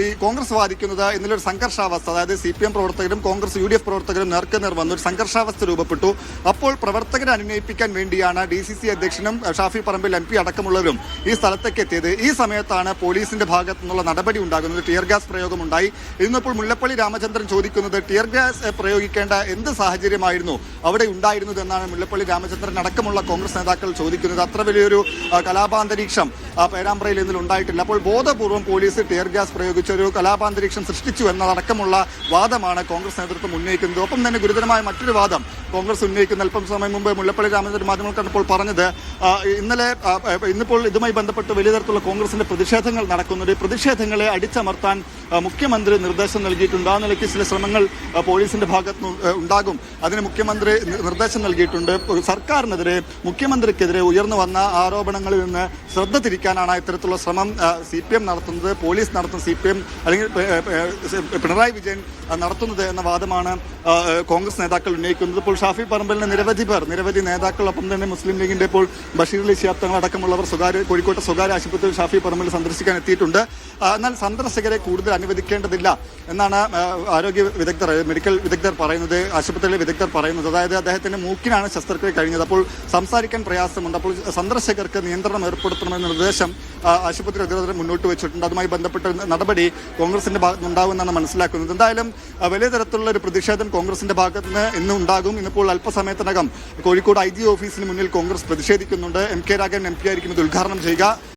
ഈ കോൺഗ്രസ് വാദിക്കുന്നത് ഇന്നലെ ഒരു സംഘർഷാവസ്ഥ. അതായത് സി പി എം പ്രവർത്തകരും കോൺഗ്രസ് യു ഡി എഫ് പ്രവർത്തകരും നേർക്കുനേർ വന്നു ഒരു സംഘർഷാവസ്ഥ രൂപപ്പെട്ടു. അപ്പോൾ പ്രവർത്തകരെ അനുനയിപ്പിക്കാൻ വേണ്ടിയാണ് ഡി സി സി അധ്യക്ഷനും ഷാഫി പറമ്പിൽ എം പി അടക്കമുള്ളവരും ഈ സ്ഥലത്തേക്ക് എത്തിയത്. ഈ സമയത്താണ് പോലീസിന്റെ ഭാഗത്തു നിന്നുള്ള നടപടി ഉണ്ടാകുന്നത്. ടിയർ ഗ്യാസ് പ്രയോഗമുണ്ടായി. ഇന്നിപ്പോൾ മുല്ലപ്പള്ളി രാമചന്ദ്രൻ ചോദിക്കുന്നത് ടിയർ ഗ്യാസ് പ്രയോഗിക്കേണ്ട എന്ത് സാഹചര്യമായിരുന്നു? അവിടെ ഉണ്ടായിരുന്നത് എന്നാണ് മുല്ലപ്പള്ളി രാമചന്ദ്രൻ അടക്കമുള്ള കോൺഗ്രസ് നേതാക്കൾ ചോദിക്കുന്നത്. അത്ര വലിയൊരു കലാപാന്തരീക്ഷം പേരാമ്പ്രയിൽ ഇതിൽ ഉണ്ടായിട്ടില്ല. അപ്പോൾ ബോധപൂർവം പോലീസ് ടിയർ ഗ്യാസ് പ്രയോഗിച്ച ഒരു കലാപാന്തരീക്ഷം സൃഷ്ടിച്ചു എന്നതടക്കമുള്ള വാദമാണ് കോൺഗ്രസ് നേതൃത്വം ഉന്നയിക്കുന്നത്. ഒപ്പം തന്നെ ഗുരുതരമായ മറ്റൊരു വാദം കോൺഗ്രസ് ഉന്നയിക്കുന്ന അല്പം സമയം മുമ്പ് മുല്ലപ്പള്ളി രാമചന്ദ്രൻ മാധ്യമങ്ങൾ കണ്ടപ്പോൾ പറഞ്ഞത് ഇന്നലെ ഇന്നിപ്പോൾ ഇതുമായി ബന്ധപ്പെട്ട് വലിയ തരത്തിലുള്ള കോൺഗ്രസിന്റെ പ്രതിഷേധങ്ങൾ നടക്കുന്നുണ്ട് പ്രതിഷേധങ്ങളെ അടിച്ചമർത്താൻ മുഖ്യമന്ത്രി നിർദ്ദേശം നൽകിയിട്ടുണ്ട് ആ നിലയ്ക്ക് ചില ശ്രമങ്ങൾ പോലീസിന്റെ ഭാഗത്ത് ഉണ്ടാകും. അതിന് മുഖ്യമന്ത്രി നിർദ്ദേശം നൽകിയിട്ടുണ്ട്. സർക്കാരിനെതിരെ മുഖ്യമന്ത്രിക്കെതിരെ ഉയർന്നു വന്ന ആരോപണങ്ങളിൽ നിന്ന് ശ്രദ്ധ തിരിക്കാനാണ് ഇത്തരത്തിലുള്ള ശ്രമം. സി പി എം നടത്തുന്നത് പോലീസ് നടത്തുന്ന സി പി എം അല്ലെങ്കിൽ പിണറായി വിജയൻ നടത്തുന്നത് എന്ന വാദമാണ് കോൺഗ്രസ് നേതാക്കൾ ഉന്നയിക്കുന്നത്. ഇപ്പോൾ ഷാഫി പറമ്പലിന് നിരവധി പേർ നിരവധി നേതാക്കളൊപ്പം തന്നെ മുസ്ലിം ലീഗിന്റെ ഇപ്പോൾ ബഷീർ അലി ശിഹാബ് തങ്ങൾ അടക്കമുള്ളവർ സ്വകാര്യ കോഴിക്കോട്ടെ സ്വകാര്യ ആശുപത്രിയിൽ ഷാഫി പറമ്പിൽ സന്ദർശിക്കാൻ എത്തിയിട്ടുണ്ട്. എന്നാൽ സന്ദർശകരെ കൂടുതൽ അനുവദിക്കേണ്ടതില്ല എന്നാണ് ആരോഗ്യ വിദഗ്ധർ മെഡിക്കൽ വിദഗ്ധർ പറയുന്നത് ആശുപത്രിയിലെ വിദഗ്ധർ പറയുന്നത്. അതായത് അദ്ദേഹത്തിന്റെ മൂക്കിനാണ് ശസ്ത്രക്രിയ കഴിഞ്ഞത്. അപ്പോൾ സംസാരിക്കാൻ പ്രയാസമുണ്ട്. അപ്പോൾ സന്ദർശകർക്ക് നിയന്ത്രണം ഏർപ്പെടുത്തണമെന്ന നിർദ്ദേശം ആശുപത്രി അധികൃതർ മുന്നോട്ട് വെച്ചിട്ടുണ്ട്. അതുമായി ബന്ധപ്പെട്ട നടപടി കോൺഗ്രസിന്റെ ഭാഗത്ത് ഉണ്ടാകുമെന്നാണ് മനസ്സിലാക്കുന്നത്. എന്തായാലും വലിയ തരത്തിലുള്ള ഒരു പ്രതിഷേധം കോൺഗ്രസിന്റെ ഭാഗത്ത് നിന്ന് ഇന്ന് ഉണ്ടാകും. ഇന്നിപ്പോൾ അല്പസമയത്തിനകം കോഴിക്കോട് ഐ ജി ഓഫീസിന് മുന്നിൽ Congress പ്രതിഷേധിക്കുന്നുണ്ട്. M K Raghavan M P ആയിരിക്കും ഇത് ഉദ്ഘാടനം ചെയ്യുക.